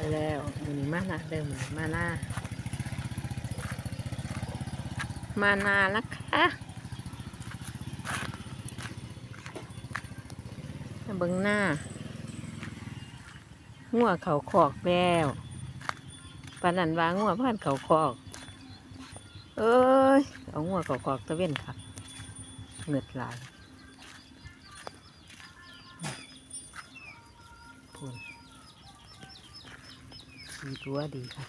ไปแล้วมือนี้มานาเดิมมาหน้ามานาแล้วค่ะเบิ้งหน้างัวเขาคอกแล้วปานันวางงัวพันเขาคอก เอ้ย เอางัวเขาคอกตะเว้นค่ะเงือดหลายพูน ดีตัวดีค่ะ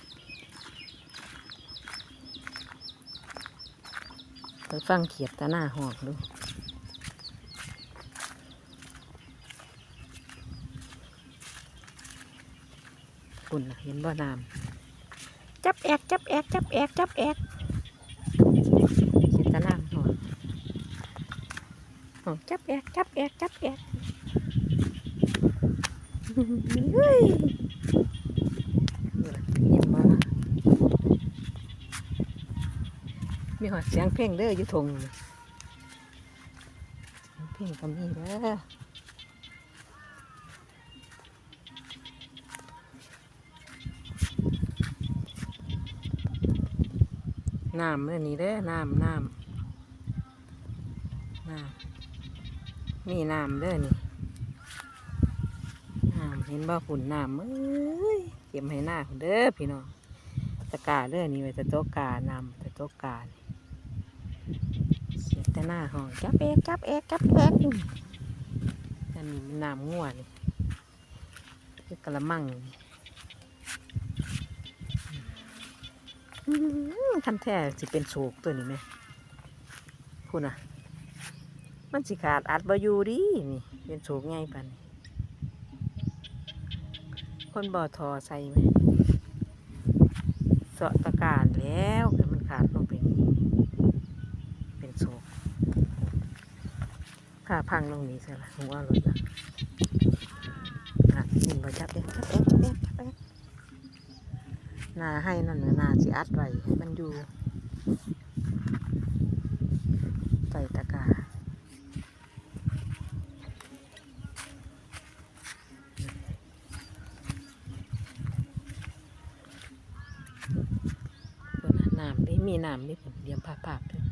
ไปฟังเขียดตาหน้าหอกดูคุณน่ะเห็นบ่น้ำจับแอกจับแอกจับแอกจับแอกเขียดตาหน้าหอกหอกจับแอกจับแอกจับแอกเฮ้ยเห็นบ่มี หอดเสียงเพลงเด้อยู่ทงเสียงเพลงก็มีเด้อน้ำเมื่อนี้เด้อน้ำน้ำน้ำมีน้ำเด้อนี่น้ำเห็นบ่ฝุ่นน้ำเอ้ยเก็บให้หน้าพุ่นเด้อพี่น้องตะกร้าเด้อนี่ไว้ตะโต๊ะกาน้ำตะโต๊ะกานี่ เสียแต่หน้าห้องจับเอกจับเอกจับเอกอันนี้มันน้ำง่วนคือกระมังนี่อื้อหือคันแท้สิเป็นโศกตัวนี้ไหมพูดนะมันสิขาดอัดบอยู่ดินี่เป็นโศกไงปันคนบ่อทอใส่ไหมเสาะตะการแล้วแต่มันขาดลงไปนี่ เป็นโศก ถ้าพังลงนี้เสียละหัวรถละอะยินมาจับเอ๊ะจับเอ๊ะจับเอ๊ะจับเอ๊ะนาให้นั่นน่ะนาสิอัดไว้ให้มันอยู่ใส่ตะกาเพิ่นน่ะน้ำได้มีน้ำได้ผมเดียมภาพๆด้วย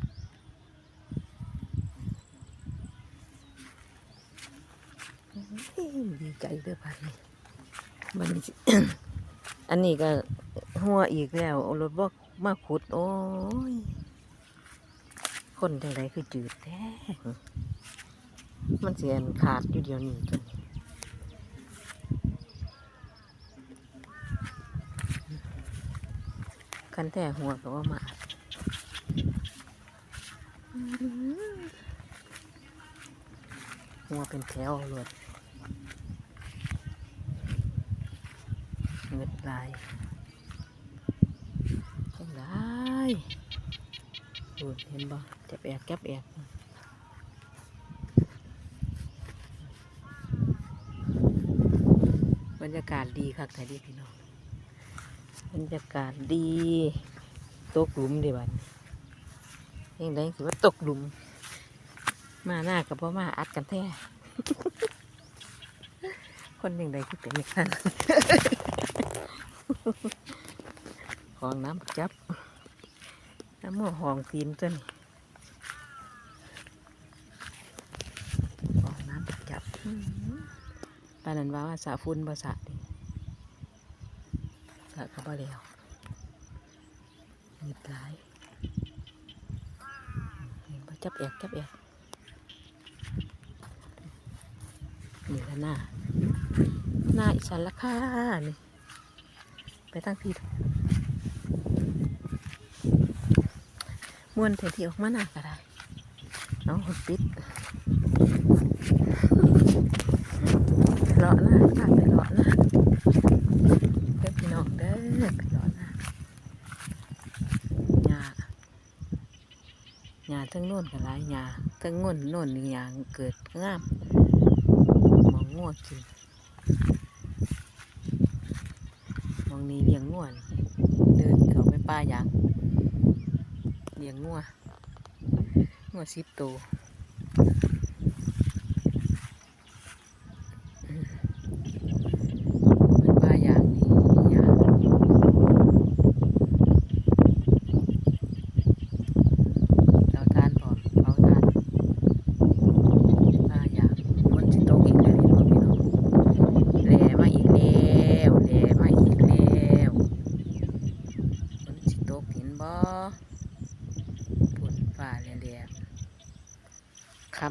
ดี ใจเด้อพันนี่มันนี้อันนี้ก็หัวอีกแล้วเอารถบอกมาขุด โอ้ย คนจังไดคือจืดแท้มันเสียนขาดอยู่เดียวนี้จนคันแต่หัวก็ว่ามาหัวเป็นแถวเลย หลายจังได้ดูเห็นบ่จับแอบจับแอบบรรยากาศดีคักแต่ดีพี่น้องบรรยากาศดีตกหลุมดีบัดนี้ยังไงคือว่าตกหลุม มาหน้ากับพ่อมาอัดกันแท้คนยังไงคือเป็นอย่างนั้น ห้องน้ำจับน้ำมือห้องตีนตัวนี้ห้องน้ำจับอื้อหือปานนั้นว่าว่าสาฟุ้นบ่สะดิสะก็บ่แล้วมีหลายเห็นบ่จับแอกจับแอกนี่ละหน้าหน้าอีสันละค่ะนี่ ไปตั้งพี่มวนเถที่ออกมาหน้าก็ได้น้องคนปิดเลาะน้าพาไปเลาะน้าเพื่อพี่น้องเด้อไปเลาะน้าหญ้าหญ้าทั้งโน่นกับหลายหญ้าทั้งโน่นโน่นนี่หญ้าเกิดงามมองงัวกิน มองนี้เลี้ยงงัวนี่เดินเขาไปป่ายางเลี้ยงงัว งัวสิบตัวอืมมันป่ายางนี่ย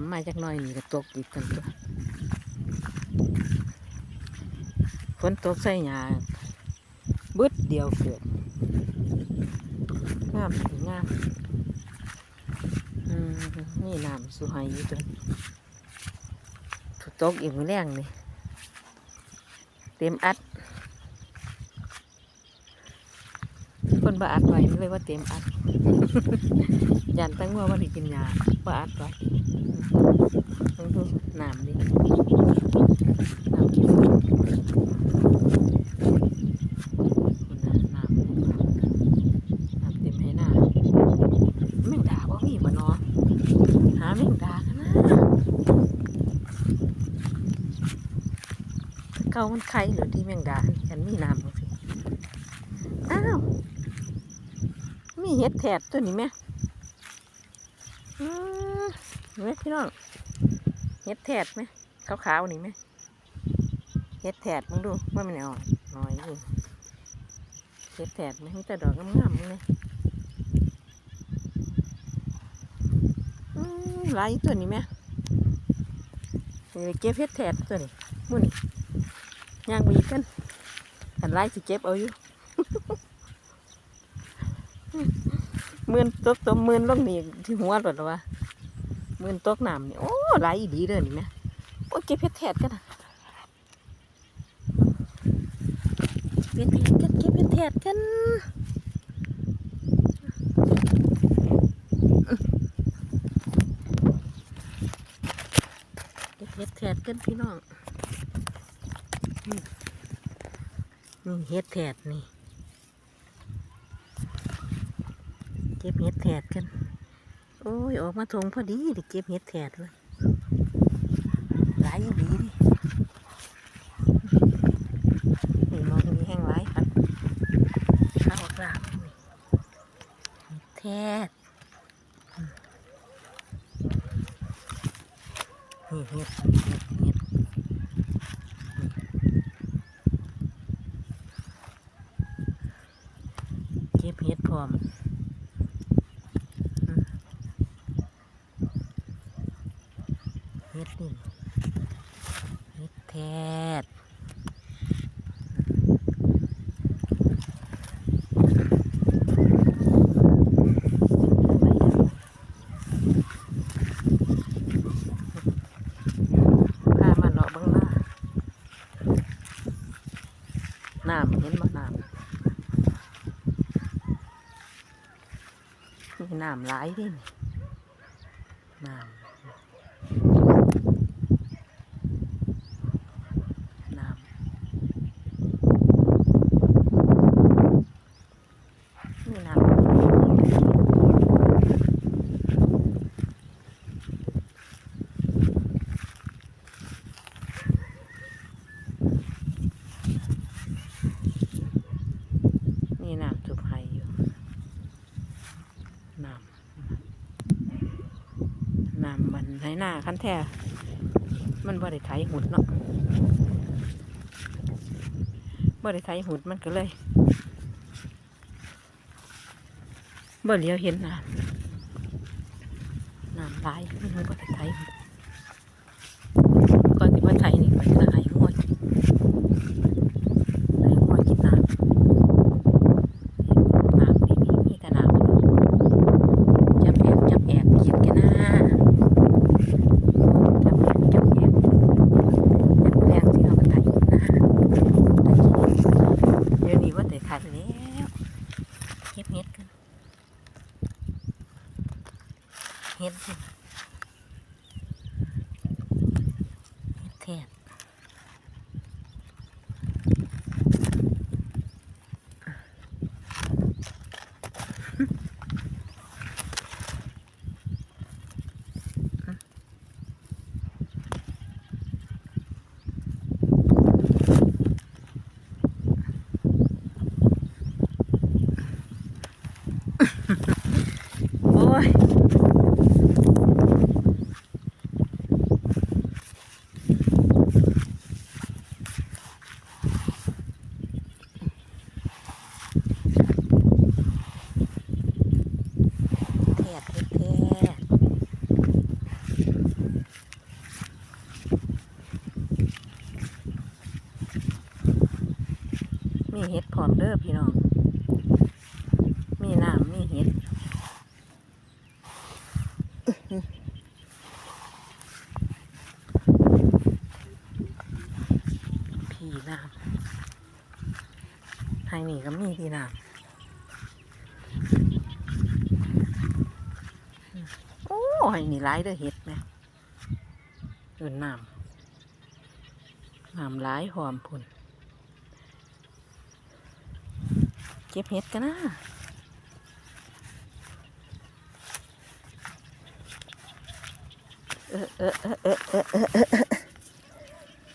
ำมาจากน้อยนี่ก็ตกอีกกันตัวฝนตกใส่หยาบึดเดียวเกิดงามสิงามอืมนี่น้ำสุไหายอยู่ตัวถูกตกอีกมือแรงนี่เต็มอัด คนบาอัดไว้เลยว่าเต็มอัด ยันตั้งว่าว่าได้กินยาบาอัดไว้ลองดูน้ำดิน้ำกินน้ำน้ำน้ำเต็มให้หน้าแมงดาว่ามีบ่เนอหาแมงดากันนะเก่ามันไข่หรือที่แมงดาฉันมีน้ำบ่สิอ้าวมีเห็ดแถบตัวนี้ไหมอืม เห็นไหมพี่น้องเห็ดแถบไหมขาวๆนี่ไหมเห็ดแถบมึงดูว่ามันอ่อนน้อยอยู่เห็ดแถบไหมมีแต่ดอกงามๆมึงเลยอืมลายตัวนี้ไหมเก็บเห็ดแถบตัวนี้มุ่นย่างไปอีกกันอันไล่สิเก็บเอาอยู่ มื่นตกตัวมื่นลงนี่ที่หัวหลดแล้ววะมื่นตกน้ำนี่โอ้หลายอีดีเลยนี่แม่โอ้เก็บเพชรแทดกันนะเพชรแทดกันเก็บเพชรแทดกันเก็บเพชรแทดกันพี่น้องนี่นี่เฮ็ดแทดนี่ ก็บเห็ดแถดกัน โอ้ย ออกมาทงพอดีได้เก็บเห็ดแถดเลยหลายอีหลีดินี่มองนี้แห้งหลายครับข้าวกลาบนี่เห็ดแถดนี่เห็ดเห็ดเห็ดเก็บเห็ดพร้อม เฮ็ดนี่เฮ็ดแทดพามาเลาะเบังน้าน้ำเห็นบ่น้ำนี่น้ำหลายเดิน้ำ น้ำนี่น้ำนี่น้ำจุบไฮอยู่ น้ำ น้ำมันให้หน้าคันแท้มันบ่ได้ไถหุดเนาะบ่ได้ไถหุดมันก็เลยบ่เลียวเห็นน้ำน้ำลายมันบ่ได้ไถหุดก่อนที่ว่าไถนี่ไปก็ให้งัวกินให้งัวกินน้ำน้ำนี่มีมีแต่น้ำจับแอบจับแอบกินกันนะจับแอบจับแอบแรงที่เขาก็ไถหุดนะ เดี๋ยวนี้ว่าแต่ขายแล้วเก็บเห็ดกันเห็ดสิ เห็ดพร้อมเด้อพี่น้อง มีน้ำมีเห็ด พี่ น้ำทางนี้ก็มีพี่น้ำโอ้ยนี่ร้ายเด้อเห็ดไหมเดินน้ำน้ำร้ายหอมพุ่นเก็บเห็ดกันนะเออเออเออเออเออเออเออเออ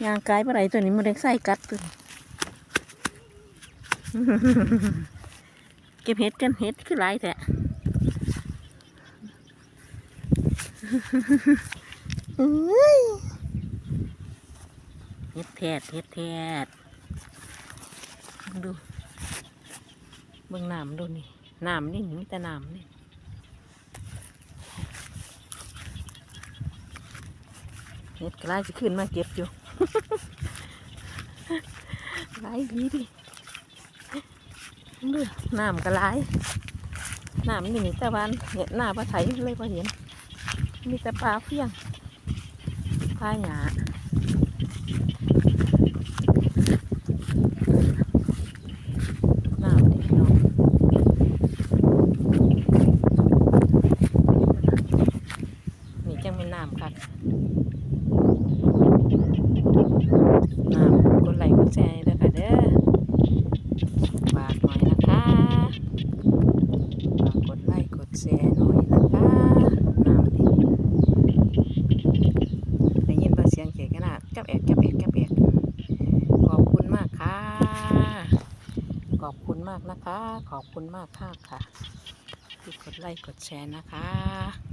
ยางกายปลาไหลตัวนี้มันเด็กไส้กัดตัวเก็บเห็ดกันเห็ดคือหลายแท้เห็ดแทดเห็ดแทดดูเบิ่งน้ำดูนี่น้ำนี่มีแต่น้ำนี่เห็ดกลายจะขึ้นมาเก็บอยู่ หลายดีดิดูน้ำก็ไหลายน้ำนี่มีแต่วันเห็นหน้าปลาไถเลยพอเห็น มีแต่ปลาเพี้ยงปลาหยาน้ำนี่พี่น้อง นี่จังเป็นน้ำคักน้ำกดไลค์กดแชร์ด้วยค่ะเด้อฝากหน่อยนะคะฝากกดไลค์กดแชร์หน่อยนะคะน้ำนี่ได้ยินเสียงเขียนกันนะจับแอกจับแอกจับแอกขอบคุณมากค่ะ ขอบคุณมากนะคะ ขอบคุณมากค่ะค่ะที่กดไลค์กดแชร์นะคะ